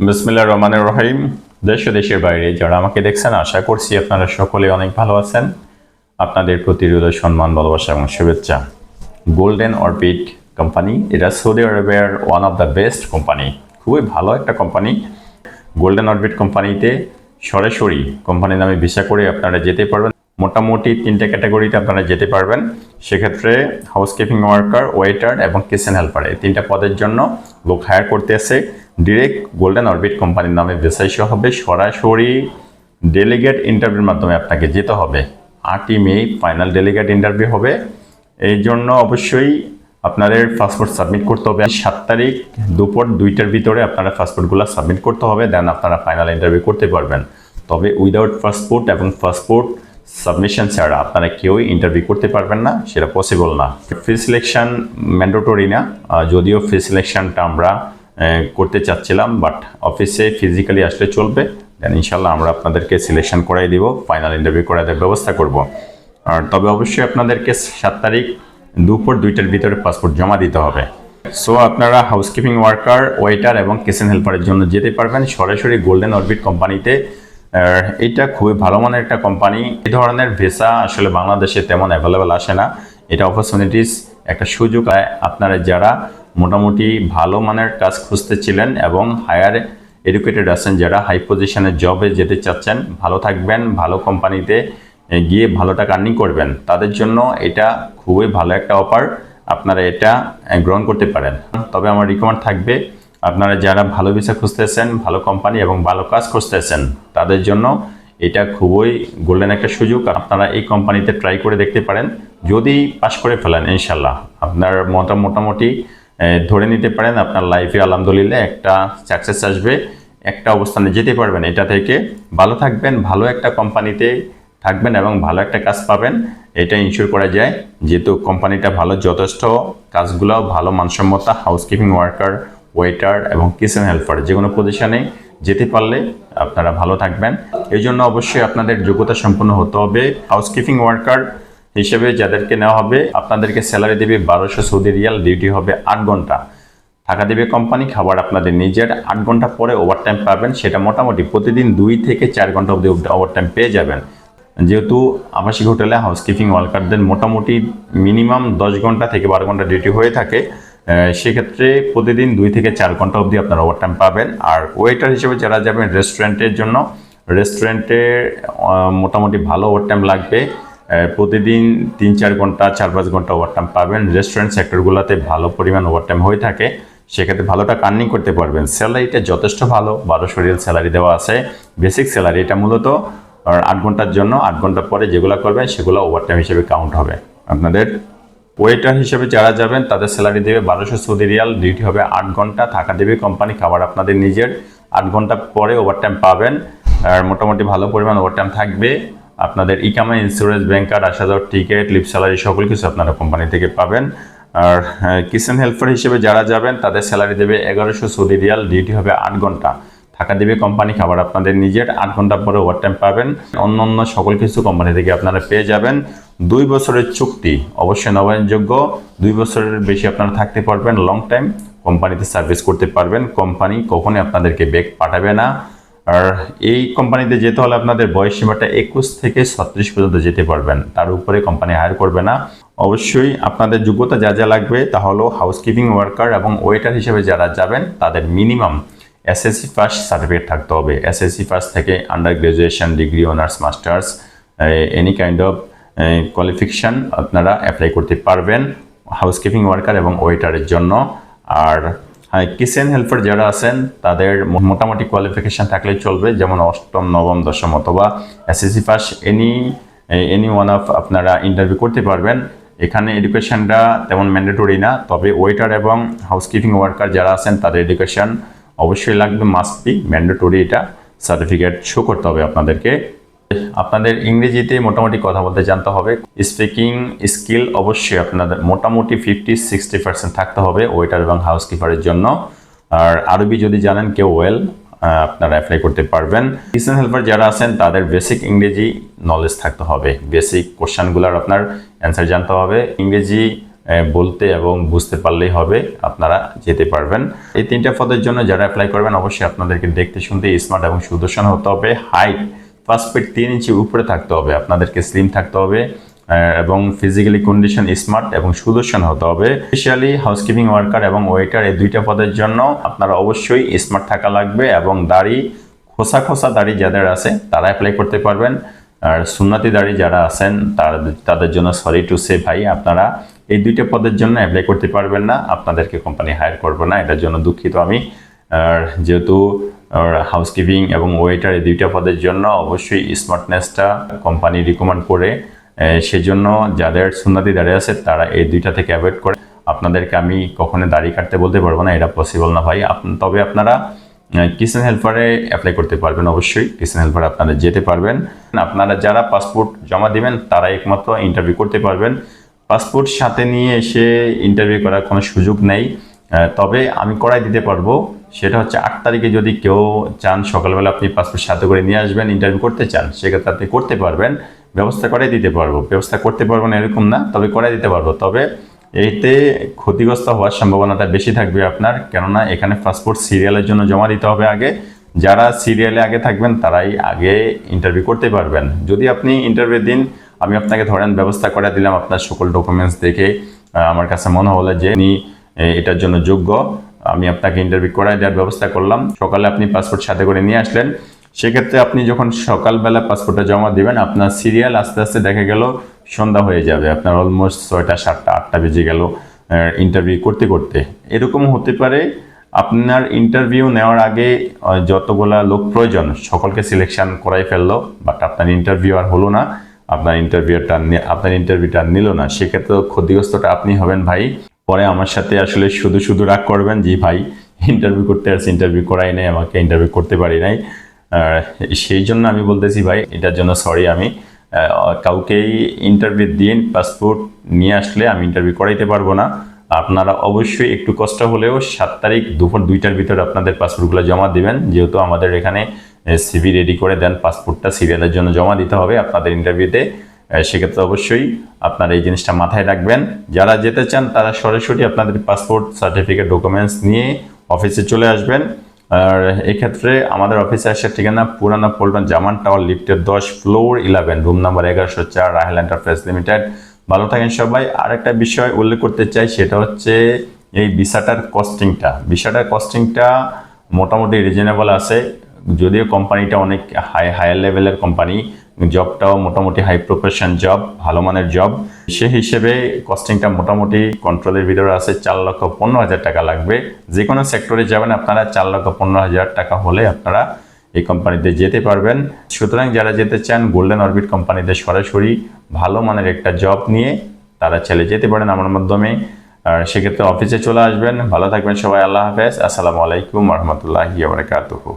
বিসমিল্লাহ রহমানের রহিম। দেশ দেশের বাইরে যারা আমাকে দেখছেন, আশা করছি আপনারা সকলে অনেক ভালো আছেন। আপনাদের প্রতি হৃদয় সম্মান, ভালোবাসা এবং শুভেচ্ছা। গোল্ডেন অরবিট কোম্পানি এটা সৌদি আরবের one of the best company খুবই ভালো একটা কোম্পানি গোল্ডেন অরবিট কোম্পানিতে সরাসরি কোম্পানির নামে ভিসা করে আপনারা যেতে পারবেন। মোটামুটি তিনটে ক্যাটাগরিতে আপনারা যেতে পারবেন। সেক্ষেত্রে হাউসকিপিং ওয়ার্কার ওয়েটার এবং কিচেন হেল্পার এই তিনটা পদের জন্য লোক হায়ার করতে আসে ডিরেক্ট গোল্ডেন অরবিট কোম্পানির নামে ভিসা ইস্যু হবে। সরাসরি ডেলিগেট ইন্টারভিউর মাধ্যমে আপনাকে যেতে হবে। আটই মে ফাইনাল ডেলিগেট ইন্টারভিউ হবে। এই জন্য অবশ্যই আপনাদের পাসপোর্ট সাবমিট করতে হবে। সাত তারিখ দুপুর দুইটার ভিতরে আপনারা পাসপোর্টগুলো সাবমিট করতে হবে। দেন আপনারা ফাইনাল ইন্টারভিউ করতে পারবেন। তবে উইদাউট পাসপোর্ট এবং পাসপোর্ট সাবমিশন ছাড়া আপনারা কেউই ইন্টারভিউ করতে পারবেন না। সেটা পসিবল না। ফ্রি সিলেকশন ম্যান্ডেটরি না। যদিও ফ্রি সিলেকশনটা আমরা করতে চাচ্ছিলাম বাট অফিসে ফিজিক্যালি আসলে চলবে। দেন ইনশাল্লাহ আমরা আপনাদেরকে সিলেকশন করাই দিব ফাইনাল ইন্টারভিউ করাই দেওয়ার ব্যবস্থা করব। আর তবে অবশ্যই আপনাদেরকে সাত তারিখ দুপুর দুইটার ভিতরে পাসপোর্ট জমা দিতে হবে। সো আপনারা হাউসকিপিং ওয়ার্কার ওয়েটার এবং কিচেন হেল্পারের জন্য যেতে পারবেন। সরাসরি গোল্ডেন অরবিট কোম্পানিতে। এটা খুবই ভালো মানের একটা কোম্পানি। এই ধরনের ভিসা আসলে বাংলাদেশে তেমন অ্যাভেলেবেল আসে না। এটা অপরচুনিটিস একটা সুযোগ আপনারা যারা মোটামুটি ভালো মানের কাজ খুঁজতেছিলেন এবং হায়ার এডুকেটেড আছেন যারা হাই পজিশনের জবে যেতে চাচ্ছেন। ভালো থাকবেন, ভালো কোম্পানিতে গিয়ে ভালো টাকা আর্নিং করবেন। তাদের জন্য এটা খুবই ভালো একটা অফার আপনারা এটা গ্রহণ করতে পারেন। তবে আমার রিকমেন্ড থাকবে, আপনারা যারা ভালো ভিসা খুঁজতেছেন, ভালো কোম্পানি এবং ভালো কাজ খুঁজতেছেন, তাদের জন্য এটা খুবই গোল্ডেন একটা সুযোগ। আপনারা এই কোম্পানিতে ট্রাই করে দেখতে পারেন। যদি পাশ করে ফেলেন ইনশাল্লাহ আপনার মোটা মোটামুটি ধরে নিতে পারেন আপনার লাইফে আলহামদুলিল্লাহ, একটা সাকসেস আসবে, একটা অবস্থানে যেতে পারবেন। এটা থেকে ভালো থাকবেন, ভালো একটা কোম্পানিতে থাকবেন এবং ভালো একটা কাজ পাবেন। এটা ইনশিওর করা যায়, যেহেতু কোম্পানিটা ভালো, যথেষ্ট কাজগুলো ভালো, মানসম্মতা হাউসকিপিং ওয়ার্কার ওয়েটার এবং কিচেন হেল্পার যে কোনো পজিশনে যেতে পারলে আপনারা ভালো থাকবেন। এই জন্য অবশ্যই আপনাদের যোগ্যতা সম্পন্ন হতে হবে। হাউসকিপিং ওয়ার্কার হিসেবে যাদেরকে নেওয়া হবে, আপনাদেরকে স্যালারি দেবে বারোশো সৌদি রিয়াল ডিউটি হবে আট ঘণ্টা। থাকা দেবে কোম্পানি খাবার আপনাদের নিজের, আট ঘণ্টা পরে ওভারটাইম পাবেন, সেটা মোটামুটি প্রতিদিন দুই থেকে চার ঘণ্টা অবধি ওভারটাইম পেয়ে যাবেন। যেহেতু আবাসিক হোটেলে হাউসকিপিং ওয়ার্কারদের মোটামুটি মিনিমাম দশ ঘণ্টা থেকে বারো ঘণ্টা ডিউটি হয়ে থাকে সেক্ষেত্রে প্রতিদিন দুই থেকে চার ঘণ্টা অবধি আপনারা ওভারটাইম পাবেন। আর ওয়েটার হিসেবে যারা যাবেন রেস্টুরেন্টের জন্য রেস্টুরেন্টে মোটামুটি ভালো ওভারটাইম লাগবে। প্রতিদিন তিন, চার ঘণ্টা, চার, পাঁচ ঘণ্টা ওভারটাইম পাবেন। রেস্টুরেন্ট সেক্টরগুলোতে ভালো পরিমাণ ওভারটাইম হয়ে থাকে। সেক্ষেত্রে ভালো টাকা আর্নিং করতে পারবেন। স্যালারিটা যথেষ্ট ভালো। বারোশো রিয়াল স্যালারি দেওয়া আছে। বেসিক স্যালারি এটা মূলত আট ঘণ্টার জন্য। আট ঘণ্টা পরে যেগুলো করবেন, সেগুলো ওভারটাইম হিসেবে কাউন্ট হবে। আপনাদের ওয়েটার হিসেবে যারা যাবেন, তাদের স্যালারি দেবে বারোশো সৌদি রিয়াল। ডিউটি হবে আট ঘণ্টা। থাকা দেবে কোম্পানি খাবার আপনাদের নিজের। আট ঘণ্টা পরে ওভারটাইম পাবেন। আর মোটামুটি ভালো পরিমাণ ওভারটাইম থাকবে। আপনাদের ইকামা ইন্স্যুরেন্স ব্যাংক কার্ড আসা যাওয়ার টিকিট লিপ স্যালারি সকল কিছু আপনারা কোম্পানি থেকে পাবেন। আর কিচেন হেল্পার হিসেবে যারা যাবেন, তাদের স্যালারি দেবে এগারোশো সৌদি রিয়াল ডিউটি হবে আট ঘণ্টা। থাকা দেবে কোম্পানি খাবার আপনাদের নিজের, আট ঘণ্টা পরে ওভারটাইম পাবেন। অন্য অন্য সকল কিছু কোম্পানি থেকে আপনারা পেয়ে যাবেন। দুই বছরের চুক্তি অবশ্যই নবায়নযোগ্য। দুই বছরের বেশি আপনারা থাকতে পারবেন লং টাইম কোম্পানিতে সার্ভিস করতে পারবেন। কোম্পানি কখনোই আপনাদেরকে বেগ পাঠাবে না। আর এই কোম্পানিতে যেতে হলে আপনাদের বয়স সীমাটা একুশ থেকে ছত্রিশ পর্যন্ত যেতে পারবেন। তার উপরে কোম্পানি হায়ার করবে না। অবশ্যই আপনাদের যোগ্যতা যা যা লাগবে তা হলো হাউসকিপিং ওয়ার্কার এবং ওয়েটার হিসেবে যারা যাবেন, তাদের মিনিমাম এসএসসি ফার্স্ট সার্টিফিকেট থাকতে হবে। এসএসসি ফার্স্ট থেকে under graduation degree honours masters any kind of qualification আপনারা অ্যাপ্লাই করতে পারবেন হাউসকিপিং ওয়ার্কার এবং ওয়েটারের জন্য। আর কিচেন হেল্পার যারা আছেন, তাদের মোটামুটি কোয়ালিফিকেশান থাকলেই চলবে, যেমন অষ্টম, নবম, দশম অথবা SSC first any any one of আপনারা ইন্টারভিউ করতে পারবেন। এখানে এডুকেশনটা তেমন ম্যান্ডেটরি না, তবে ওয়েটার এবং হাউসকিপিং ওয়ার্কার যারা আছেন, তাদের এডুকেশন অবশ্যই লাগবে মাস্ট বি ম্যান্ডেটরি এটা। সার্টিফিকেট শো করতে হবে আপনাদেরকে। আপনাদের ইংরেজিতে মোটামুটি কথা বলতে জানতে হবে। স্পিকিং স্কিল অবশ্যই আপনাদের মোটামুটি ফিফটি সিক্সটি পার্সেন্ট থাকতে হবে ওয়েটার এবং হাউসকিপারের জন্য। আর আরবি যদি জানেন কেউ ওয়েল আপনারা অ্যাপ্লাই করতে পারবেন। কিচেন হেল্পার যারা আছেন, তাদের বেসিক ইংরেজি নলেজ থাকতে হবে। বেসিক কোশ্চানগুলোর আপনার অ্যান্সার জানতে হবে। ইংরেজি বলতে এবং বুঝতে পারলেই হবে, আপনারা যেতে পারবেন। এই তিনটা পদের জন্য যারা অ্যাপ্লাই করবেন, অবশ্যই আপনাদেরকে দেখতে শুনতে স্মার্ট এবং সুদর্শন হতে হবে। হাইট ফার্স্ট ফিট তিন ইঞ্চি উপরে থাকতে হবে, আপনাদেরকে স্লিম থাকতে হবে এবং ফিজিক্যালি কন্ডিশন স্মার্ট এবং সুদর্শন হতে হবে। স্পেশালি হাউসকিপিং ওয়ার্কার এবং ওয়েটার এই দুইটা পদের জন্য আপনারা অবশ্যই স্মার্ট থাকা লাগবে এবং দাড়ি, খোসা খোসা দাড়ি যাদের আছে, তারা অ্যাপ্লাই করতে পারবেন। আর সুন্নাতি দাড়ি যারা আছেন, তার, তাদের জন্য সরি টু সে ভাই, আপনারা এই দুইটা পদের জন্য অ্যাপ্লাই করতে পারবেন না, আপনাদেরকে কোম্পানি হায়ার করবে না, এটার জন্য দুঃখিত আমি। আর যেহেতু হাউসকিপিং এবং ওয়েটার এই দুইটা পদের জন্য অবশ্যই স্মার্টনেসটা কোম্পানি রিকমেন্ড করে সেজন্য যাদের সুন্নাতি দাঁড়িয়ে আছে তারা এই দুইটা থেকে অ্যাভয়েড করে। আপনাদেরকে আমি কখনো দাড়ি কাটতে বলতে পারব না, এটা পসিবল না ভাই। তবে আপনারা কিচেন হেল্পারে অ্যাপ্লাই করতে পারবেন অবশ্যই। কিচেন হেল্পারে আপনারা যেতে পারবেন। আপনারা যারা পাসপোর্ট জমা দিবেন, তারা একমাত্র ইন্টারভিউ করতে পারবেন। পাসপোর্ট সাথে নিয়ে এসে ইন্টারভিউ করার কোনো সুযোগ নেই। তবে আমি করাই দিতে পারব। সেটা হচ্ছে আট তারিখে যদি কেউ চান, সকালবেলা আপনি পাসপোর্ট সাথে করে নিয়ে আসবেন ইন্টারভিউ করতে চান, সেক্ষেত্রে আপনি করতে পারবেন, ব্যবস্থা করে দিতে পারব। ব্যবস্থা করতে পারব না এরকম না, তবে করে দিতে পারব। তবে এতে ক্ষতিগ্রস্ত হওয়ার সম্ভাবনাটা বেশি থাকবে আপনার, কেননা এখানে পাসপোর্ট সিরিয়ালের জন্য জমা দিতে হবে আগে। যারা সিরিয়ালে আগে থাকবেন, তারাই আগে ইন্টারভিউ করতে পারবেন। যদি আপনি ইন্টারভিউ দিন, আমি আপনাকে ধরেন ব্যবস্থা করে দিলাম আপনার সকল ডকুমেন্টস দেখে আমার কাছে মনে হলো যে, উনি এটার জন্য যোগ্য। আমি আপনাকে ইন্টারভিউ করাই দেওয়ার ব্যবস্থা করলাম। সকালে আপনি পাসপোর্ট সাথে করে নিয়ে আসলেন। সেক্ষেত্রে আপনি যখন সকালবেলা পাসপোর্টটা জমা দিবেন, আপনার সিরিয়াল আস্তে আস্তে দেখা গেল সন্ধ্যা হয়ে যাবে। আপনার অলমোস্ট ছয়টা, সাতটা, আটটা বেজে গেল ইন্টারভিউ করতে করতে। এরকম হতে পারে আপনার ইন্টারভিউ নেওয়ার আগে যতগুলা লোক প্রয়োজন, সকলকে সিলেকশন করাই ফেলল বাট আপনার ইন্টারভিউ আর হলো না। আপনার ইন্টারভিউটা আপনার ইন্টারভিউটা নিল না। সেক্ষেত্রে ক্ষতিগ্রস্তটা আপনি হবেন ভাই। পরে আমার সাথে আসলে শুধু শুধু রাগ করবেন যে ভাই ইন্টারভিউ করতে আসছি ইন্টারভিউ করাই নাই, আমাকে ইন্টারভিউ করতে পারি নাই। আর সেই জন্য আমি বলতেছি, ভাই, এটার জন্য সরি আমি। কাউকেই ইন্টারভিউ দিন পাসপোর্ট নিয়ে আসলে আমি ইন্টারভিউ করাইতে পারব না। আপনারা অবশ্যই একটু কষ্ট হলেও সাত তারিখ দুপুর দুইটার ভিতরে আপনাদের পাসপোর্টগুলো জমা দিবেন। যেহেতু আমাদের এখানে সিভি রেডি করে দেন পাসপোর্টটা সিরিয়ালের জন্য জমা দিতে হবে আপনাদের ইন্টারভিউতে সেক্ষেত্রে অবশ্যই আপনারা এই জিনিসটা মাথায় রাখবেন। যারা যেতে চান, তারা সরাসরি আপনাদের পাসপোর্ট, সার্টিফিকেট, ডকুমেন্টস নিয়ে অফিসে চলে আসবেন। আর এক্ষেত্রে আমাদের অফিসে আসার ঠিকানা পুরানা পল্টন জামান টাওয়ার, লিফটের দশ, ফ্লোর ইলেভেন, রুম নাম্বার এগারোশো চার, রাহেল এন্টারপ্রাইজ লিমিটেড। ভালো থাকেন সবাই। আর একটা বিষয় উল্লেখ করতে চাই, সেটা হচ্ছে এই ভিসাটার কস্টিংটা। ভিসাটার কস্টিংটা মোটামুটি রিজনেবল আছে, যদিও কোম্পানিটা অনেক হাই হায়ার লেভেলের কোম্পানি। জবটাও মোটামুটি হাই প্রফেশন জব ভালো মানের জব সে হিসেবে কস্টিংটা মোটামুটি কন্ট্রোলের ভিতরে আছে চার লক্ষ পনেরো হাজার টাকা লাগবে। যে কোনো সেক্টরে যাবেন আপনারা, চার লক্ষ পনেরো হাজার টাকা হলে আপনারা এই কোম্পানিতে যেতে পারবেন। সুতরাং যারা যেতে চান গোল্ডেন অরবিট কোম্পানিতে সরাসরি ভালো মানের একটা জব নিয়ে তারা চলে যেতে পারেন আমার মাধ্যমে। আর সেক্ষেত্রে অফিসে চলে আসবেন। ভালো থাকবেন সবাই, আল্লাহ হাফেজ। আসসালামু আলাইকুম রহমতুল্লাহি বারকাতুহু।